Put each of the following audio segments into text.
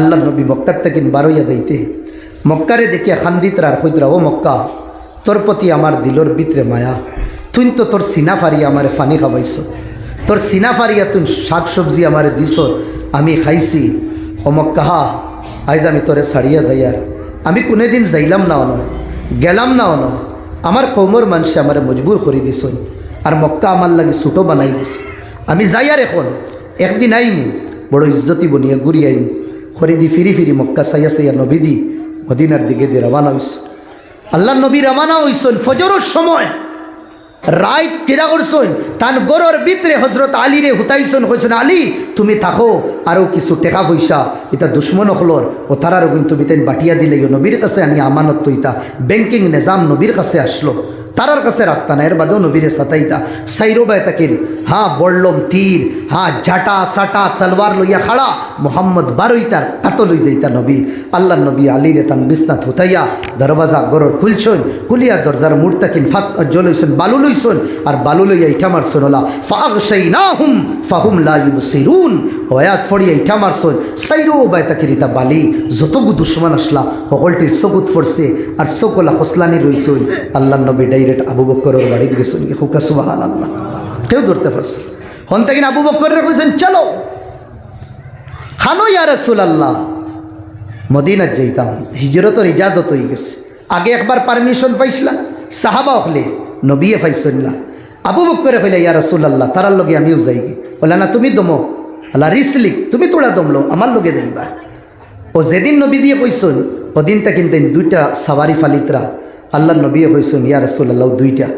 আল্লাহ নবী মক্কার থেকে বারইয়া দিতে মক্কারে দেখিয়া খান্দিতরা আর কইতরা ও মক্কা, তোর প্রতি আমার দিলর ভিতরে মায়া। তুই তো তোর সিনা ফারিয়া আমার ফানি খাবাইছ তোর সিনা ফারিয়া তুই শাক সবজি আমার দিস আমি খাইছি। ও মক্কা হা আইজ আমি তোরে সারিয়া যাই আর। আমি কোনোদিন যাইলাম না অন গেলাম না অন আমার কৌমর মানুষে আমার মজবুর করে দিস আর মক্কা আমার লাগে ছোটো বানাই দিস আমি যাই এখন, একদিন আইম, বড় ইজ্জতি বনিয়া ঘুরি আইম। খরিদি ফিরি ফিরি মক্কা সাইয়া সাইয়া নবী দি মদিনার দিকে দিয়ে রওনা হইস আল্লাহ নবী রওনা হইসন ফজরের সময়। রাইত কিরা করছন, তান গরর ভিতরে হজরত আলী রে হুতাইছন, কইছেন, আলী, তুমি থাকো আরও কিছু টেকা পয়সা, এটা দুশ্মন হলর ও তারারও কিন্তু বিতেন বাটিয়া দিলে নবীর কাছে আনি আমানত তৈতা ব্যাংকিং নিজাম নবীর কাছে আসলো। তারার কাছে রাখতা না। এর বাদেও নবীরে সাতাইতা। সাইরো বায় তাকির হ্যাঁ বড়লম তীর হ্যাঁ ঝাটা সাটা তলবার লইয়া খাড়া, মোহাম্মদ বারইতার এত লই যাইতা নবী। আল্লাহ নবী আলী রে তান বিসনাথ হুতাইয়া দরওয়াজা, গরর খুলছন, খুলিয়া দরজার মুড়তাকিন ফাত জলইছন বালু লইছন, আর বালু লইয়া ইঠা মারছন ওলা। ফাগ সেই না হুম ফাহুম লা ইউবসিরুন। ওয়াত ফড়িয়া ইঠা মারছন, সাইরো বায় তাকির ইতা বালি। যতগু দুশ্মন আসলা সকলটির চকুত ফরছে, আর চকলা খসলানি রইছন। আল্লাহ নবী ডাইরেক্ট আবু বক্করের বাড়িতে গেছেন হুকা সুবাহান আল্লাহ কেউ ধরতে পারছে হন থেকে আবু বক্করের কইছেন, চলো, খানো ইয়া রসুল আল্লাহ মদিনার যাইতাম, হিজরতর ইজাজত হয়ে গেছে। আগে একবার পারমিশন পাইছিলাম, সাহাবা হলে, নবিয়ে পাইছেন না। আবু বক্করে হইলে ইয়া রসুল আল্লাহ তারার লগে আমিও যাই গে বলে, না, তুমি দমো। আল্লাহ রিসলিক তুমি তোরা দমলো, আমার লগে যাইবা। ও যেদিন নবী দিয়ে কইসন ওদিনটা কিন্তু দুইটা সাবারি ফালিতরা আল্লাহ নবী কইসন ইয়া রসুল আল্লাহ দুইটা।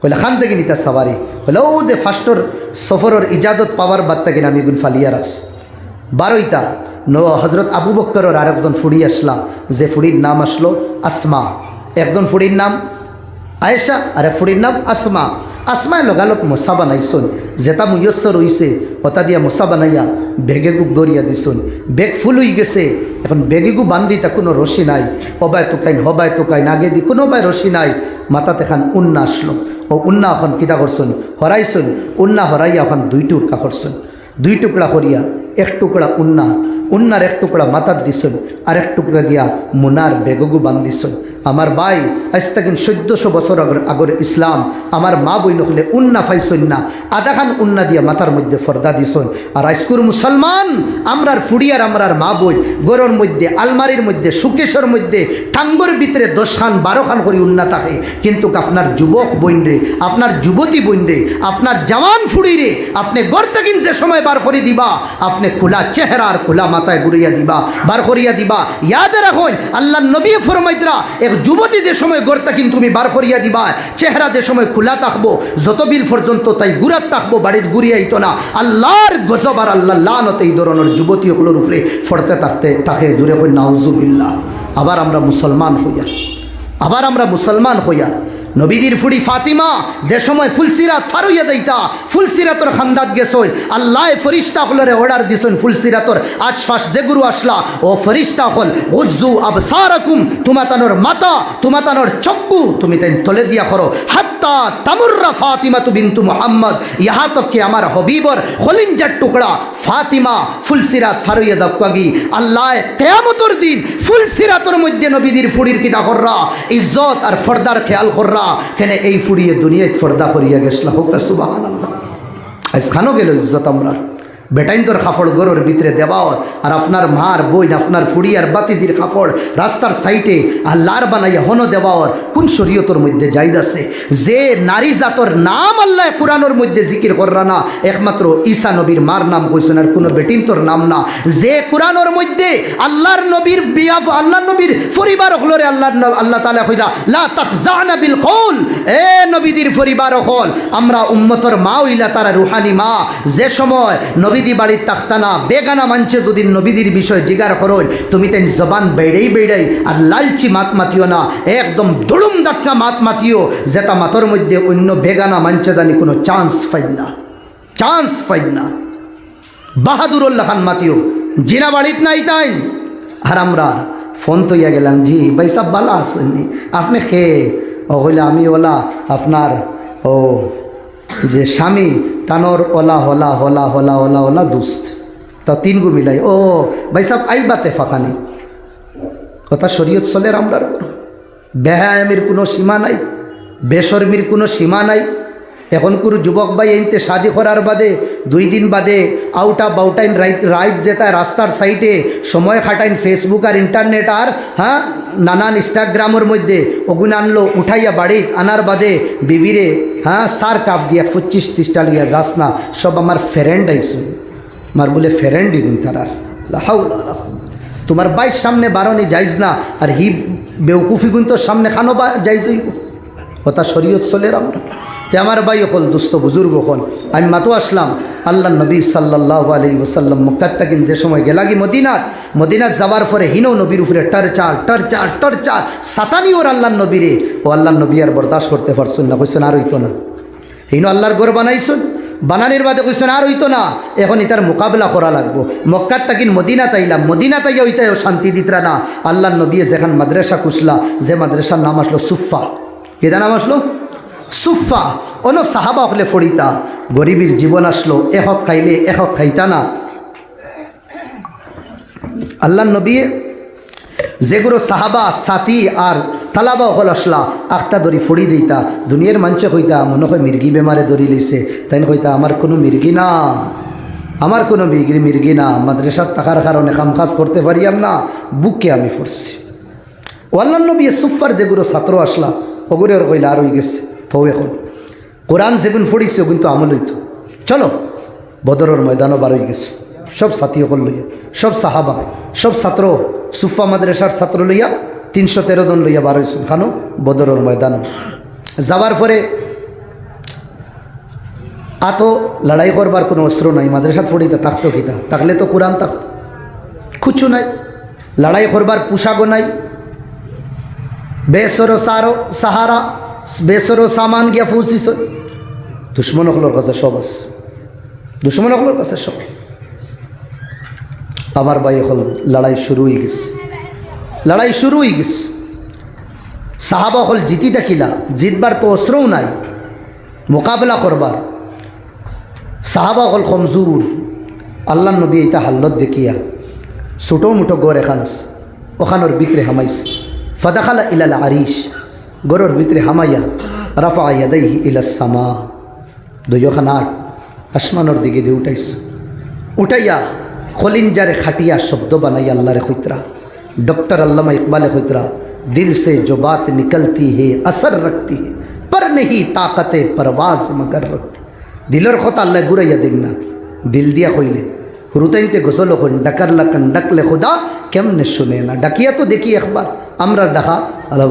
হইলে খান থেকে নিতা সাবারি হলে ও যে ফার্স্টর সফরের ইজাদত পাওয়ার বার্তা কিনা আমি গুণ ফালিয়া রাখছি। বারোইতা। ন হজরত আবু বক্করের আরেকজন ফুড়ি আসলা, যে ফুড়ির নাম আসলো আসমা। একজন ফুড়ির নাম আয়েশা, আর এক ফুড়ির নাম আসমা। আসমায় লগালক মশা বানাইছন যেটা মুয়স্সর হইছে ওটা দিয়া মশা বানাইয়া বেগে গুক দরিয়া দিছুন বেগ ফুল হয়ে গেছে, এখন বেগেগু বান্ধি তা কোনো রশি নাই। হবায় তোকাইন হবায় তোকাইন আগে দি কোনো বাই রশি নাই। মাথাতে খান উন্না আসলো। ও উন্না এখন কিতা করছুন হরাইছুন উন্না হরাইয়া এখন দুই টুকরা করছুন দুই টুকরা করিয়া এক টুকরা উন্না, উন্নার এক টুকরা মাথার দিছুন আর এক টুকরা দিয়া মুনার বেগগু বান্ধিছুন। আমার ভাই, আজ তাকিন চোদ্দশো বছর আগর আগর ইসলাম। আমার মা বই নকলে উন্না ফাইছন না। আধা খান উন্না দিয়া মাথার মধ্যে ফর্দা দিছন আর আইসকুর মুসলমান, আমরার ফুড়িয়ার আমরার মা বই, গরর মধ্যে, আলমারির মধ্যে, সুকেশর মধ্যে টাঙ্গর ভিতরে দশ খান, বারো খান করে উন্না থাকে। কিন্তু আপনার যুবক বইন রে, আপনার যুবতী বইন রে, আপনার জওয়ান ফুড়ি রে, আপনি গড় তাকিন যে সময় বার করে দিবা, আপনি খোলা চেহারা আর খোলা মাথায় ঘুরিয়া দিবা, বার করিয়া দিবা। ইয়াদ রাখুন আল্লাহ নবী ফরমাইতরা যুবতী যে সময় গড়তা কিন্তু তুমি বার করিয়া দিবা, চেহারা যে সময় খোলা থাকব, যত বিল পর্যন্ত তাই গুড়াত থাকব বাড়ির ঘুরিয়াইতো না, আল্লাহর গজব আর আল্লাহ লানত এই ধরনের যুবতী ওগুলোর উপরে ফড়তে থাকতে তাকে দূরে হই নাউজুবিল্লা আবার আমরা মুসলমান হইয়া, আবার আমরা মুসলমান হইয়া নবীদের ফুড়ি ফাতিমা, যে সময় ফুলসিরাত ফারুইয়া দেইতা, ফুলসিরাতর খান্দাত গেছই আল্লাহ ফরিস্তা হলরে অর্ডার দিছন ফুলসিরাতর আশফাশ যে গুরু আসলা, ও ফরিস্তা হল, উজ্জু আবসারাকুম, তোমাতানোর মাতা, তোমাতানোর চক্ষু, তুমি তাই তলে দিয়া করো। হাত্তা তামুর্রা ফাতিমা তু বিন্তু মোহাম্মদ, ইহা তক কি আমার হবিবর খলিঞ্জার টুকরা ফাতিমা ফুলসিরাত ফারুইয়া দক্কাগি আল্লাহ কেয়ামতর দিন ফুলসিরাতর মধ্যে নবীদের ফুড়ির কিতা কররা, ইজ্জত আর ফর্দার খেয়াল কররা। কেনে এই ফুরিয়ে দুনিয়ায় ফর্দা করিয়া গেছিল হোক সুবাহ আল্লাহ আজ খানো গেল ইজ্জত আমরা বেটাইন তোর খাফড় গরুর ভিতরে দেওয়ার আর আপনার মার বইন, আপনার ফুড়িয়ার বাতিদির খাফড় রাস্তার সাইটে আর লার বানাইয়া হন দেওয়ার কোন শরীয়তর মধ্যে যাইদ আছে যে নারী জাতর নাম আল্লাহ কোরআনোর মধ্যে জিকির কররা না, একমাত্র ঈসা নবীর মার নাম কইছেন, আর কোনো বেটিন তোর নাম না। যে কোরআনোর মধ্যে আল্লাহর নবীর বিয়া, আল্লাহর নবীর পরিবার হলরে আল্লাহ আল্লাহ তালা কইরা লা তাকজানা বিল কৌল এ নবীদের পরিবার হল। আমরা উম্মতর মা হইলা তারা রুহানি মা। যে সময় নবীদি বাড়ির তাক্তানা, বেগানা মানছে যদি নবীদের বিষয় জিগার করোন তুমি তেন জবান বেড়েই বেড়েই আর লালচি মাত মাতিও না, একদম দুড়ুম দাটকা মাত মাতিও, যেটা মাতর মধ্যে অন্য বেগানা মানছে জানি কোনো চান্স পাই না। চান্স পাই না। বাহাদুরুল্লাহ খান মাতিও, জিনা বাড়িত নাই তাই। আর আমরা ফোন তৈয়া গেলাম, জি, ভাই সব ভালো আসেননি আপনি খেয়ে ও হইলে আমি ওলা, আপনার, ও যে স্বামী তানোর ওলা হলা হলা হলা ওলা ওলা দুস্ত। তা তিন গু মিলাই, ও ভাই সাহেব আইবাতে ফাঁকানি। কথা শরীয়ত চলের আমরার উপর। বেহায়ামির কোনো সীমা নাই, বেশর্মির কোনো সীমা নাই। এখন কোনো যুবক ভাই এনতে শাদি করার বাদে, দুই দিন বাদে আউটা বাউটাইন রাইট রাইট যেটা রাস্তার সাইডে সময় খাটাইন ফেসবুক আর ইন্টারনেট আর হ্যাঁ নানান ইনস্টাগ্রামের মধ্যে। ওগুন আনলো, উঠাইয়া বাড়ি আনার বাদে বিবিরে হ্যাঁ সার কাপ দিয়া পঁচিশ ত্রিশটা লিয়া যাস না, সব আমার ফ্রেন্ড আইসু। আমার বলে ফ্রেন্ড ইগুন তারার। তোমার বাইর সামনে বারণে যাইজ না, আর হি বেউকুফি গুণ তো সামনে খানো বা যাইজ ওটা শরীয়ত চলে আমরা। তে আমার বাই হল দুস্থ বুজুর্গ হল। আমি মাতো আসলাম, আল্লাহ নবী সাল্লাহ আলী ওসাল্লাম মক্কাত তাকিন যে সময় গেলাগি মদিনাত মদিনাত যাওয়ার পরে হিনো নবীর উপরে টর টর্চার টর্চার টর্চার সাতানি ওর আল্লাহ নবীরে। ও আল্লাহ নবী আর বরদাস্ত করতে পারছেন না, কইছেন আর হইতো না। হিনো আল্লাহর গড় বানাইছেন, বানানির বাদে কইছেন আর হইতো না। এখন ইতার মোকাবিলা করা লাগবো। মক্কার তাকিন মদিনা তাইলাম মদিনা তাইয়া ওইটাও শান্তি দিতরা না। আল্লাহ নবী যেখান মাদ্রাসা কুসলা যে মাদ্রাসার নাম আসলো সুফা কেদা নাম আসলো? সুফা অন সাহাবা হলে ফড়িতা। গরিবীর জীবন আসলো এহক খাইলে এহক খাইতা না। আল্লাহ নবী যেগুলো সাহাবা, সাথী আর তালাবা হল আসলা, আখতা দড়ি ফড়ি দিতা। দুনিয়ার মাঞ্চে হইতা, মনে হয় মির্গি বেমারে দড়ি লইছে তাই হইতা আমার কোনো মির্গি না। আমার কোনো মির্গি মির্গি না। মাদ্রাসার টাকার কারণে কাম কাজ করতে পারিয়াম না। বুকে আমি পড়ছি। ও আল্লাহ নবী সুফার যেগুলো ছাত্র আসলা ওগুলো আর কইলা আর হয়ে গেছে। তো এখন কোরআন যেগুন ফড়িছে ওগুন তো আমল হইতো চলো, বদরের ময়দানও বার হয়ে গেছে। সব সাথী সকল লইয়া, সব সাহাবা, সব ছাত্র, সুফা মাদ্রাসার ছাত্র লইয়া তিনশো তেরো জন লইয়া বার হয়েছিল খানো বদরের ময়দান। যাওয়ার পরে আতো লড়াই করবার কোনো অস্ত্র নাই, মাদ্রাসাত ফড়িতে থাকতো কিতা থাকলে তো কোরআন থাকতো। কুচু নাই? লড়াই করবার পোশাকও নাই। বেসরো, সারো, সাহারা বেসরো সামান গিয়া ফুসিস। দুশ্মন হকলোর কাছে সব আছে। দুশ্মন হকলোর কাছে সব। আমার ভাই হল লড়াই শুরু হয়ে গেছে। লড়াই শুরু হয়ে গেছে। সাহাবা হল জিতি দেখিলা জিতবার তো অস্ত্রও নাই। মোকাবেলা করবার সাহাবা হল কমজুর আল্লাহ নবী এটা হাল্লত দেখিয়া ছোটো মুটো গড় এখান আছে। ওখানোর বিক্রে হামাইছে। ফদাখালা ইলাল আরিস گرور بتر حمایا رفع يديه الى السماء দুইখান আট আসমানোর দিকে দিয়ে উঠাইছ। উঠাইয়া খলিঞ্জারে খাটিয়া শব্দ বানাইয়া আল্লাহরে হইতরা ڈاکٹر علامہ اقبال خطرہ دل سے جو بات نکلتی ہے اثر رکھتی ہے پر نہیں طاقت پرواز مگر رکھتی دلر خطا اللہ گریا دیکھنا دل دیا کوئی نے হুরুতাইতে গোসল হন ডাকার লাকান ডাকলে খুদা কেমনে শুনে না ডাকিয়া তো দেখি একবার আমরা ডাকা আল্লাহ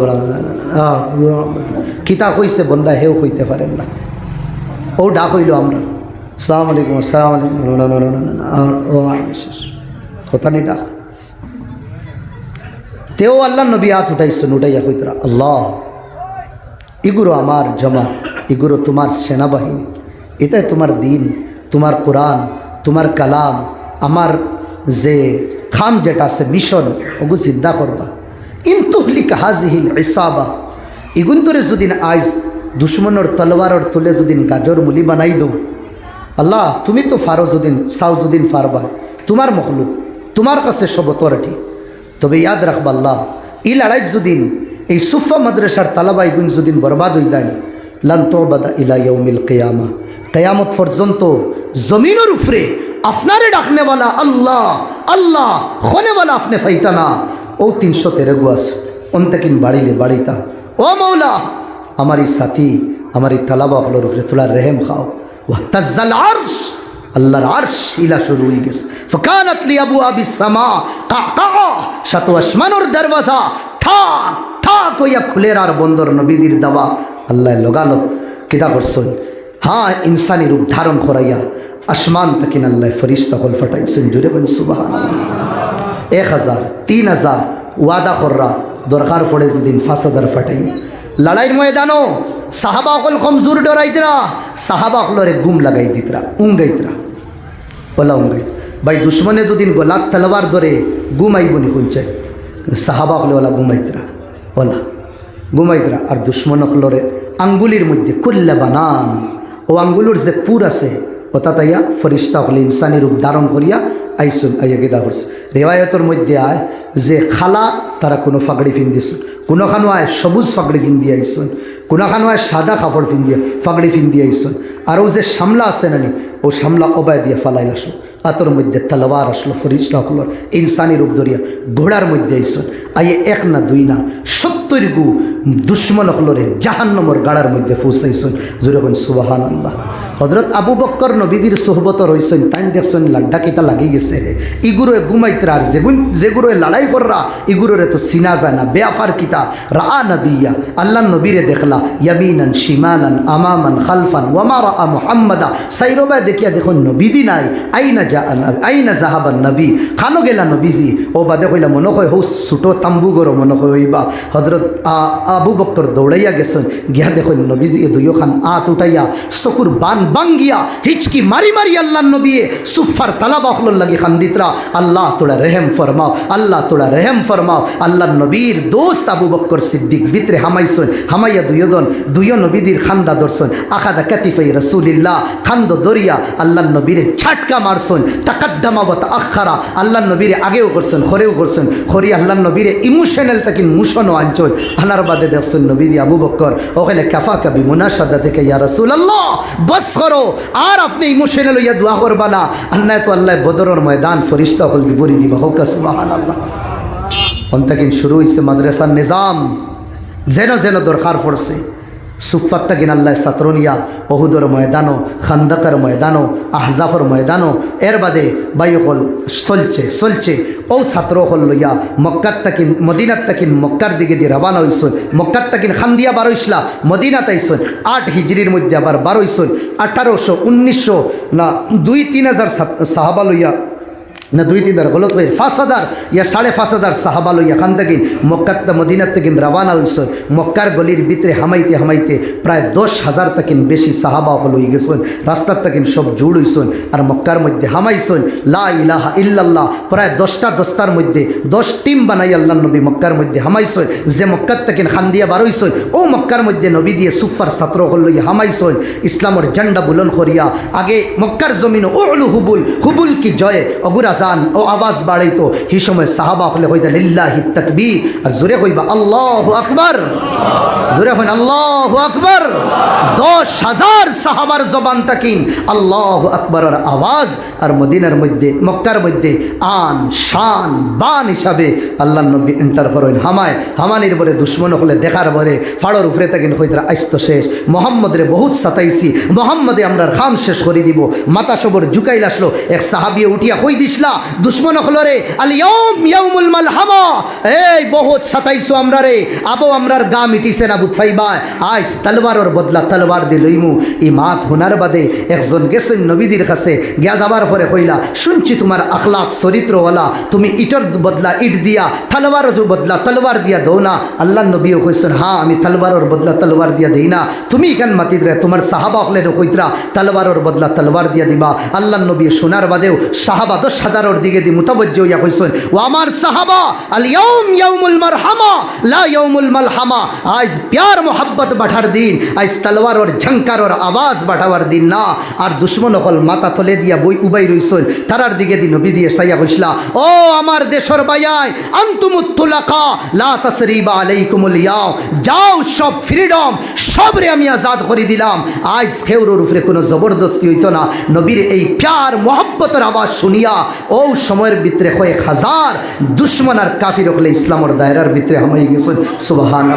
কিতা কইছে বন্দা হেও কইতে পারেন না ও ডাক হইল আমরা সালাম আলাইকুম আসসালাম আলাইকুম কথা নি ডাক তেও আল্লাহ নবী হাত উঠাইছেন উঠাইয়া কইতরা আল্লাহ এগুলো আমার জমা এগুলো তোমার সেনাবাহিনী এটাই তোমার দিন তোমার কোরআন তোমার কালাম, আমার যে খাম যেটা আছে, মিশন, ওগু চিন্তা করবা। ইমতুহলিক হাজিহিল ইসাবা ইগুন যদি আইজ দুশ্মনের তলোয়ারর তুলে যদি গাজর মুলি বানাই দো। আল্লাহ, তুমি তো ফারো যদিন সাউ যদিন ফারবা তোমার মখলুক, তোমার কাছে সবতর ঠিক তবে ইয়াদ রাখবা আল্লাহ ই লড়াই যদিন, এই সুফা মাদ্রাসার তালাবাই গুণ যদিন বরবাদ হয়ে দেন লান তোবাদা ইলা ইয়ৌমিল কেয়ামা। কেয়ামত পর্যন্ত জমিনের উপরে আপনারে ডাকনেওয়ালা আল্লাহ আল্লাহ খনেওয়ালা আপনি ফাইতানা ও তিনশো তেরে গুয়াস, অন্তাকিন বাড়িলে বাড়িতা। ও মৌলা আমার এই সাথী, আমার এই তালাবা হলোর উপরে তোলার রেহেম খাও। ওয়াহ, তাজ্জাল আরশ, আল্লাহর আরশ ইলা শুরু হয়ে গেছে। ফকানাত লি আবু আবি সামা কাকা সাত আসমানোর দরওয়াজা ঠাক ঠাক হইয়া খুলের আর বন্দর নবীদের দাওয়া। আল্লাহ লগালো কিতা করছেন হ্যাঁ ইনসানি রূপ ধারণ করাইয়া আসমান তাকিন আল্লাহ ফরিস্তা হল ফাটাইছেন। জুড়ে বন সুবাহান এক হাজার, তিন হাজার ওয়াদা কররা, দরকার পড়ে পাঁচ হাজার ফাটাই। লড়াইয়ের ময়দানও সাহাবা অকল কমজোর ডরাইতরা, সাহাবা অকলরে গুম লাগাই দিতরা, উঙ্গাইতরা। ওলা উঙ্গাই। ভাই, দুশ্মনে দুদিন গোলাপ তলোয়ার ধরে গুমাইব নি কুঞ্চাই সাহাবা হলে ওলা গুমাইতরা ওলা গুমাইতরা। আর দুশ্মন হলরে আঙ্গুলির মধ্যে কুল্লা বানান। ও আঙ্গুলির যে পুর আছে ওটা তাইয়া ফরিস্তা হলে ইনসানি রূপ ধারণ করিয়া আইসুন, আইয়া গেদা করছে রেওয়ায়তর মধ্যে আয় যে খালা, তারা কোনো ফাগড়ি ফিন্দিছুন কোনোখানো আয় সবুজ ফাগড়ি ফিন্দি আইসুন। কোনোখানো আয় সাদা কাপড় ফিন্দিয়া ফাগড়ি ফিন্দি আইসুন। আর ও যে সামলা আছে নানি ও সামলা অবায় দিয়া ফালাই আসলো। আতর মধ্যে তালবার আসলো ফরিস্তা হলোর, ইনসানি রূপ ধরিয়া ঘোড়ার মধ্যে আইসুন। আইয়ে এক না দুই না, সত্তর গু দুশ্মন হলরে জাহান্নমর গাড়ার মধ্যে ফুসাইছুন। জুড়ে সুবাহান আল্লাহ হজরত আবু বক্কর নবীদের সোহবত রইছেন তাই দেখছেন লাড্ডা কিতা লাগি গেছে রে। ইগুরোয় ঘুমাইতরা আর যেগুন যেগুলোয় লড়াই কররা, ইগুরোরে তো সিনা যায় না, বেআফার কিতা। রা নবিয়া, আল্লাহ নবীরে দেখলা, ইয়ামিনান শিমানান আমামান, খালফান ওয়ামা রা মুহাম্মাদা। সাইরবায় দেখিয়া দেখুন নবীদি নাই। আইনা যা, আইনা জাহাবান নবী। খানো গেলা নবীজি। ও বাদে কইলা, মনে হয় হৌ ছুটো তাম্বু গরো, মনে হয় হইবা। হজরত আবু বক্কর দৌড়াইয়া গেছেন। গিয়া দেখুন নবীজি দুইও খান আত উঠাইয়া চকুর বান বাঙ্গিয়া হিচকি মারি মারি আল্লাহ নবী সুফার তালাবা হল লাগি খান্দিতরা। আল্লাহ তোরা রেহেম ফরমাও, আল্লাহ তোরা রেহেম ফরমাও। আল্লাহ নবীর দোস্ত আবু বক্কর সিদ্দিক ভিতরে হামাইছন, হামাইয়া দুইজন দুইও নবীদের খান্দা দর্শন আখাদা কাতিফাই রসুলিল্লাহ, খান্দ দরিয়া আল্লাহ নবীরে ছাটকা মারছন। তাকাদ্দামাবত আখারা আল্লাহ নবীরে আগেও করছেন খরেও করছেন। খরি আল্লাহ নবীরে ইমোশনাল তাকিন মুশনও আঞ্চল আনার বাদে দেখছেন নবীদি আবু বক্কর। ওখানে কাফা কাবি মুনাসাদা থেকে, ইয়া রসুল আল্লাহ বস করো। আর আপনি ইমোশনাল ইয়া দোয়া করবা না। আল্লাহ তো আল্লাহ বদরের ময়দান ফরিস্তা হল বরি দিবা। হোক সুবাহান আল্লাহ অন্তাকিন শুরু হয়েছে মাদ্রাসার নিজাম। যেন যেন দরকার পড়ছে। সুফাত তাকিন আল্লাহ সাতরনিয়া অহুদর ময়দানো খান্দাকার ময়দানো আহজাফর ময়দানো এর বাদে বায়ুকল চলছে চলছে। ও ছাত্র হল লইয়া মক্কাত তাকিন মদিনাত তাকিন মক্কার দিকে দিয়ে রবানা হইসন? মক্কাত তাকিন খান্দিয়া বারো ইসলা মদিনাত আইসন। আট হিজড়ির মধ্যে আবার বারো বারোইসন আঠারোশো, উনিশশো না, দুই, তিন হাজার সাহাবা লইয়া না দুই তিন হাজার গলত পাঁচ হাজার। ইয়া সাড়ে পাঁচ হাজার সাহাবা লইয়া খান থেকে, মক্কাত মদিনার থেকে রাবানা হইস। মক্কার গলির ভিতরে হামাইতে হামাইতে প্রায় দশ হাজার তাকিন বেশি সাহাবা হল হয়ে গেছেন। রাস্তার তাকিন সব জুড় হইসন আর মক্কার মধ্যে হামাইছন। লা ইলাহা ইল্লাল্লাহ, প্রায় দশটা দশটার মধ্যে দশ টিম বানাই আল্লাহ নবী মক্কার মধ্যে হামাইছন। যে মক্কার তাকিন খান্দিয়া দিয়া বারোইছন ও মক্কার মধ্যে নবী দিয়ে সুফার ছাত্র হল লইয়া হামাইছন। ইসলামর ঝান্ডা বুলন করিয়া আগে মক্কার জমিন ওলু হুবুল হুবুল কি জয়? অগুরা আজান ও আওয়াজ বাড়াইতো। সেই সময় সাহাবা হলে হইতা লিল্লাহি তাকবীর। আর জোরে হইবা আল্লাহ আকবর। জোরে হইন আল্লাহ আকবর। দশ হাজার সাহাবার জবান তাকিন, আল্লাহ আকবরের আওয়াজ, আর মদিনার মধ্যে, মক্কার মধ্যে আন, শান, বান হিসাবে আল্লাহ নবী এন্টার করেন হামায়, হামানির বলে দুশ্মন হলে দেখার বলে ফাড়র উপরে তাকিন হইতরা আইস্ত শেষ। মোহাম্মদরে বহুত সাতাইছি, মোহাম্মদে আমরা খাম শেষ করে দিব। মাতা সবর জুকাইল আসলো। এক সাহাবিয়ে উঠিয়া কই দিসলা? দুশ্মন হলো রে আলিয়ম ইয়াউমুল মালহামা। এই বহুত সাতাইছো আমরা রে, আবো আমরার গা মিটিছে না বুথফাইবা আইস তলবারর বদলা তলবার দি লইমু। ই মাত হুনার বাদে একজন গেছেন নবীদের কাছে, গিয়া যাবার পরে কইলা, শুনছি তোমার আখলাক চরিত্রওয়ালা, তুমি ইটর বদলা ইট দিয়া তলবার বদলা তলবার দিয়া দৌ না আল্লাহ নবীও কইছেন হ্যাঁ আমি তলবারর বদলা তলবার দিয়া দেই না। তুমি কেন মাতিদ রে? তোমার সাহাবা হলে কইতরা তলবারর বদলা তলবার দিয়া দিবা। আল্লাহ নবী শোনার বাদেও সাহাবা দশ হাজারের দিকে দি মুতাবজ্জ হইয়া কইছেন, ও আমার সাহাবা, আল ইয়াউম ইয়াউমুল মারহামা, লা ইয়াউমুল মালহামা। আজ প্যার মোহাব্বত বাঠার দিন, আজ তলোয়ারর ঝঙ্কারর আওয়াজ বাঠাবার দিন না। আর দুশ্মন হল মাথা তলে দিয়া বই উবাই রইছেন, তারার দিকে দি নবী দিয়ে সাইয়া কইসলা ও আমার দেশর বাইয়াই আন্তুমুত্তুলাকা লা তাসরিবা আলাইকুমুল ইয়াও। যাও সব ফ্রিডম সবরে আমি আজাদ করে দিলাম। আজ খেউরোর উপরে কোনো জবরদস্তি হইতো না। নবীর এই প্যার, মোহাব্বতের আওয়াজ শুনিয়া, ও সময়ের ভিতরে কয়েক হাজার দুশ্মন আর কাফির হলে ইসলামর দায়রার ভিতরে হামাই গেছেন। সুবাহান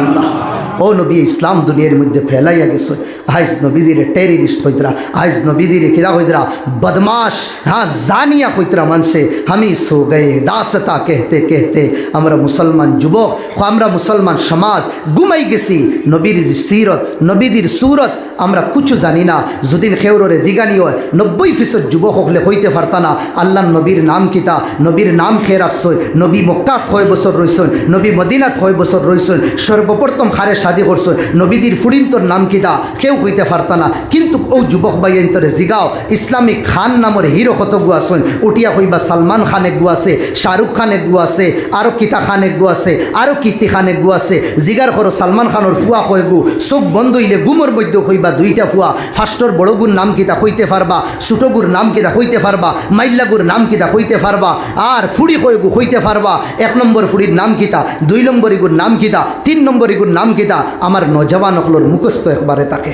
ও নবী, ইসলাম দুনিয়ার মধ্যে ফেলাইয়া গেছে আইজ নবীদের টেরিস্ট হইতরা, আইজ নবীদের কিরা হইতরা বদমাস হ্যাঁ জানিয়া হইতরা মানসে আমি সো গে দাসতা কেহতে কেহতে আমরা মুসলমান যুবক, আমরা মুসলমান সমাজ গুমাই গেছি। নবীর সিরত, নবীদের সুরত আমরা কুচু জানি না। যদি খেউরে দিগানি হয়, নব্বই ফিসদ যুবক হলে হইতে পারতা না। আল্লাহ নবীর নাম কিতা? নবীর নাম খেয়ে রাখছই। নবী মক্কাত ছয় বছর রইছন নবী মদিনাত ছয় বছর রইছন সর্বপ্রথম হারে শাদি করছন নবীদের ফুরিন্তর নাম কিতা? কেউ হইতে পারতা না। কিন্তু ও যুবক বাইন্তরে জিগাও, ইসলামিক খান নামের হিরো কত গু আসন। উঠিয়া হইবা সালমান খান একগু আছে, শাহরুখ খান একগু আছে আরও কিতা খান একগু আছে আরও কীর্তি খান একগু আছে। জিগার করো, সালমান খানোর ফুয়া কয়েগু চোখ বন্ধ হইলে গুমর মধ্যে হইবা দুইটা ফুয়া। ফার্স্টর বড় গুর নাম কিতা হইতে পারবা, ছোটো গুর নাম কিতা হইতে পারবা, মাইল্লা গুর নাম কিতা হইতে পারবা, আর ফুড়ি কই গু হইতে পারবা। এক নম্বর ফুড়ির নাম কিতা, দুই নম্বর ইগুর নাম কিতা, তিন নম্বর ইগুর নাম কিতা, আমার নজওয়ান হলোর মুখস্থ একবারে তাকে।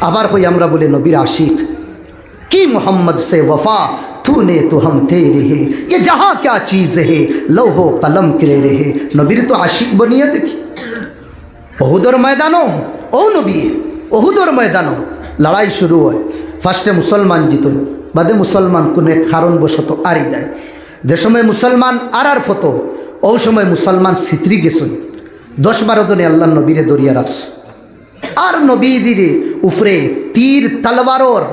আবার হই আমরা বলি নবীর আশিক। কি মোহাম্মদ সে ওফা তুনে তো হম তে রেহে এ যাহা ক্যা চিজ হে? লৌহ কলম কে রেহে নবীর তো আশিক বনিয়ে দেখি ওহুদর ময়দানো ও নবী ওহুদর ময়দানো লড়াই শুরু হয়। ফার্স্টে মুসলমান জিত বাদে মুসলমান কোনো এক কারণবশত আরই দেয়। যে সময় মুসলমান আর আর ফতো, ও সময় মুসলমান সিত্রি গেছ দশ বারো জনে আল্লাহ নবীরে দরিয়া রাখছ। আর নবী দিরে উফরে তীর তলবারর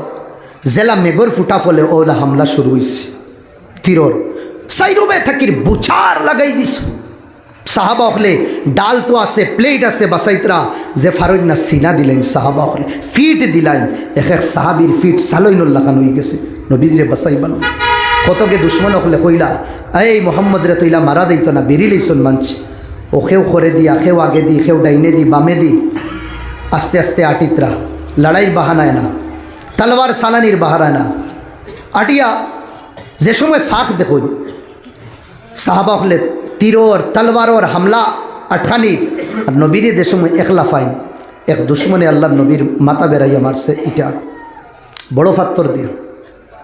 জেলা মেঘর ফুটা ফলে ওলা হামলা শুরু হয়েছে তীরর সাইরুবে থাকির বুচার লাগাই দিস সাহাবা হলে ডাল তো আছে, প্লেট আছে, বাসাইতরা যে ফারুন না সিনা দিলেন সাহাবা হলে। ফিট দিলেন, এক এক সাহাবির ফিট সালইনুল লাগানো হয়ে গেছে। নবীদিরে বাসাই বানো কতকে দুশ্মন হলে কইলা, এই মোহাম্মদ রে তৈলা মারা দিত না, বেরিলেই শোন মানছি ও করে দি আখেও আগে দি, খেউ ডাইনে দি, বামে দি। আস্তে আস্তে আটিতরা। লড়াইয়ের বাহানায় না তলোয়ার সালানির বাহারায় না আটিয়া, যে সময় ফাঁক দেখুন, সাহাবা হলে তীরর তলবারর হামলা আঠানি আর নবীরে যে সময় একলা ফাইন এক দুশ্মনে আল্লাহ নবীর মাথা বেড়াইয়া মারছে এটা বড় ফাত্তর দিয়া।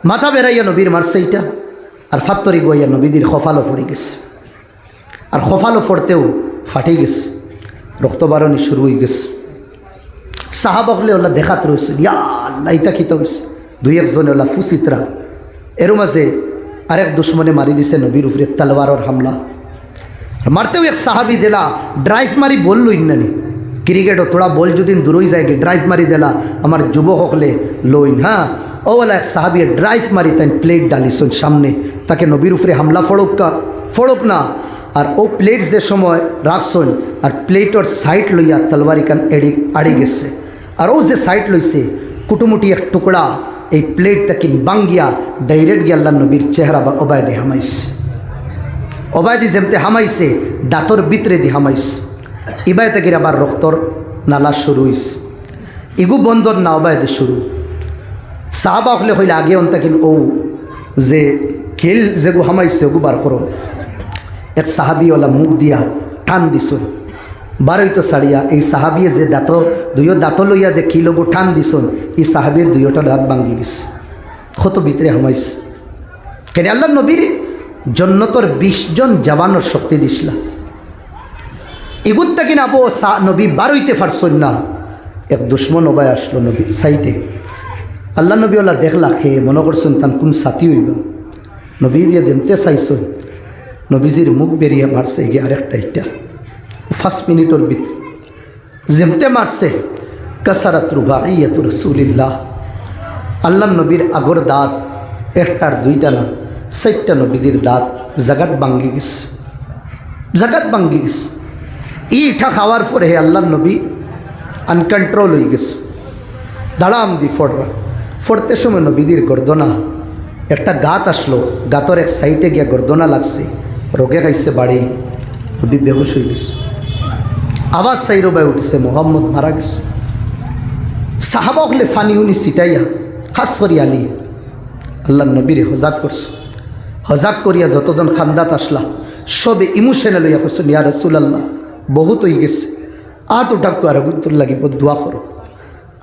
মাথা বেড়াইয়া নবীর মারছে এটা আর ফাত্তরি গইয়া নবীদের খফালো পড়ে গেছে। আর খফালো ফড়তেও ফাটি গেছে। রক্তবারণী শুরু হয়ে গেছে। সাহাবকলে ওলা দেখাত রয়েছে ইয়া আল্লাহ, ইতা হয়েছে দুই একজনে ওলা ফুসিতরা। এর মাঝে আরেক দুশ্মনে মারি দিছে নবীর উপরে তালওয়ারর হামলা। মারতেও এক সাহাবি দিলা, ড্রাইভ মারি বলল ইন্নানি। ক্রিকেটও থোড়া বল যদি দূরই যায় ড্রাইভ মারি দিলা, আমার যুবক হকলে লইন হ্যাঁ? ওলা এক সাহাবি, ড্রাইভ মারি তাই প্লেট ডালিছন সামনে। তাকে নবীর উপরে হামলা ফড়ক কা, ফড়ক না। আর ও প্লেট যে সময় রাখছন আর প্লেটর সাইড লইয়া তলবারি কান এড়ি, আড়ি গেছে। আর যে সাইড লইছে, কুটুমুটি এক টুকরা, এই প্লেট তাকে বাঙ্গিয়া ডাইরেক্ট গিয়ে আল্লাহ নবীর চেহারা বা অবায়দে হামাইছে। অবায়দি যেমতে হামাইছে, দাঁতর ভিতরে দি হামাইছে। ইবাই থেকে আবার রক্তর নালা শুরু হইছে। ইগু বন্দর না অবায়দে শুরু। সাহাবা হলে হইলে আগে অন তাকিন ও যে খেল যেগু হামাইছে, ওগু বার করো। এক সাহাবিওয়ালা মুখ দিয়া টান দিছ। বারোইতো সারিয়া, এই সাহাবিয়ে যে দাঁত দুইও দাঁত লইয়া যে খিলগু টান দিছ এই সাহাবির দুইওটা দাঁত ভাঙ্গি গেছে। কত ভিতরে হামাইছে কেন আল্লাহ নবীর জন্নতর বিশ জন জওয়ানোর শক্তি দিছিলা। এগুত্তা কিনা আবো নবী বারইতে পারছন না। এক দুশ্মন ওবাই আসলো নবী সাইটে আল্লাহ নবীওয়ালা দেখলা খেয়ে মনে করছেন তান কোন সাথী হইব। নবী দিয়ে দেমতে চাইছন নবীজির মুখ বেরিয়ে মারছে গিয়ে আরেকটা ইটা। ফার্স্ট মিনিটর ভিতরে। যেমতে মারছে, কাসারাত রুবা ইয়ত রসুলিল্লাহ। আল্লাহ নবীর আগর দাঁত, একটার দুইটা না, চারটা নবীদের দাঁত জাগাত ভাঙ্গি গেছে। জাগাত গেছে। ইটা খাওয়ার পরে আল্লাহ নবী আনকন্ট্রোল হয়ে গেছে। দাঁড়াম দি ফড়রা। ফড়তে সময় নবীদের গর্দনা। একটা গাত আসলো, গাতর এক সাইডে গিয়া গর্দনা লাগছে, রোগে খাইছে বাড়ি। নবী বেহুশ হয়ে গেছে। আবার সাইরোবাই উঠছে, মোহাম্মদ মারা গেছে। সাহাবা হলে ফানি উনি সিটাইয়া, খাস করি আলি আল্লাহ নবীরে হজাক করছে। হজাক করিয়া যতজন খান্দাত আসলা, সবে ইমোশনাল হইয়া করছেন ইয়া রসুল আল্লাহ বহুত হয়ে গেছে। আত ওটাকু আর গুত্তর লাগিব দোয়া করো।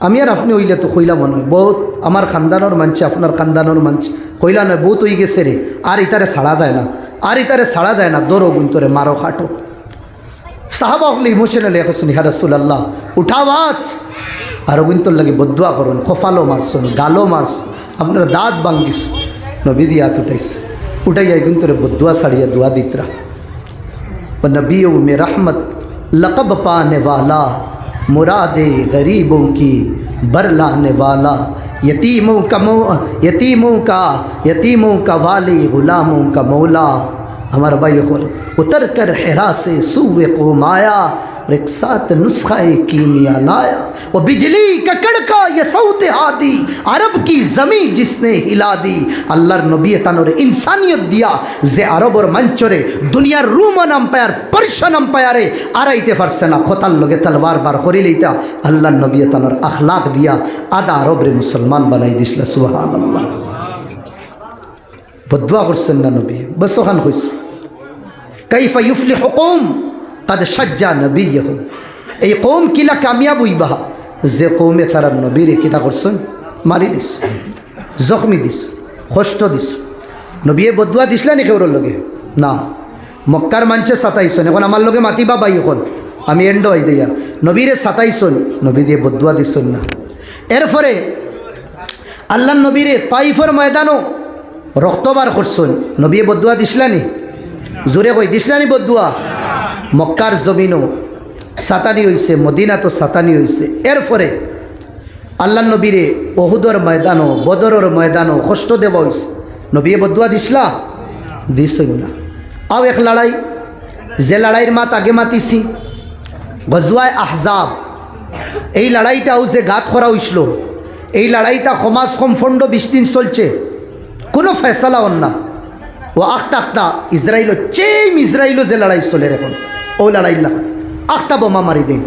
আমি আর আপনি হইলে তো কইলা মনে হয় বহুত আমার খানদানোর মানছে, আপনার খানদানোর মানছে। কইলা নয়, বহুত হয়ে গেছে রে, আর ইতারে সাড়া দেয় না, আর ইতারে সাড়া দেয় না দৌড়ো গুন্তরে মারো, খাটো। صاحب علیہ مشین لکھ رسول اللہ اٹھا اٹھاواس اور گن تور لگے بدعا بدوا خفالو مارسن گالو مارس اپنا داد بانگیس نبی دیا توٹائیس بدعا ساڑیا دعا دترا و نبیو میں رحمت لقب پانے والا مراد غریبوں کی برلا یتیموں کا والی غلاموں کا مولا ہمارا بھائی خور اتر کر حرا سے سوے قوم آیا اور ایک ساتھ نسخہ کیمیا لایا۔ وہ بجلی کا کڑکا، یہ سوت ہادی عرب کی زمین جس نے ہلا دی۔ اللہ نبیتن اور انسانیت دیا۔ زے عرب اور منچورے دنیا رومن امپیر پرشن امپیرے آرائی تے فرسنا خوتن لوگے تلوار بار خوری لیتا۔ اللہ نبیتن اور اخلاق دیا۔ آدھا عرب رے مسلمان بنائی دشلا سبحان اللہ۔ বদুয়া করছেন না নবী বস ওখান কইস কাইফা ইউফলি হুকুম কাদ সাজ্জা নবী এই কৌম কিলা কামিয়াব হইবা যে কৌমে তারা নবীরে কিতা করছেন, মারি দিস জখমি দিস কষ্ট দিস নবীয়ে বদুয়া দিসলা নি কেউর লগে? না। মক্কার মানছে সাতাইছন, এখন আমার লগে মাতিবা বাই এখন। আমি এন্ড হই দিয়া। নবীরে সাতাইছন, নবী দিয়ে বদুয়া দিছন না। এরপরে আল্লাহ নবীরে তাইফর ময়দানও রক্তবার করছন। নবীয়ে বদুয়া দিসলানি জোরে কই দিসলানি বদুয়া? মক্কার জমিনও সাতানি হইছে মদিনা তো সাতানি হইছে। এরপরে আল্লাহ নবীরে অহুদর ময়দানও, বদরর ময়দানও কষ্ট দেব হইছে। নবীয়ে বদুয়া দিসলা দিছই না। আও এক লড়াই, যে লড়াইয়ের মাত আগে মাতিছি, গজওয়ায় আহজাব। এই লড়াইটাও যে গাত করা হইছিল, এই লড়াইটা সমাজ সম্ফণ্ড বিশ দিন চলছে। কোনো ফেসলা হন না। ও আখটা আখটা ইসরায়েল চেম ইসরায়েলও যে লড়াই চলে এখন, ও লড়াই না। আখটা বোমা মারি দিন।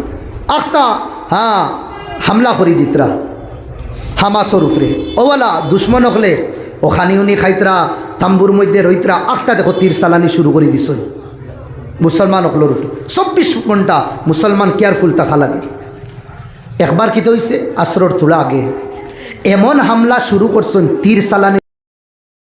আখটা হ্যাঁ হামলা করি দিতরা। হামাসর উপরে। ওওয়ালা দুশ্মন হলে ও খানি উনি খাইতরা, তাম্বুর মধ্যে রইতরা আখটা দেখো তীর চালানি শুরু করে দিস মুসলমান হকলোর উপরে। চব্বিশ ঘণ্টা মুসলমান কেয়ারফুল থাকা লাগে। একবার কিতে হয়েছে আসরর তোলা আগে। এমন হামলা শুরু করছেন, তীর চালানি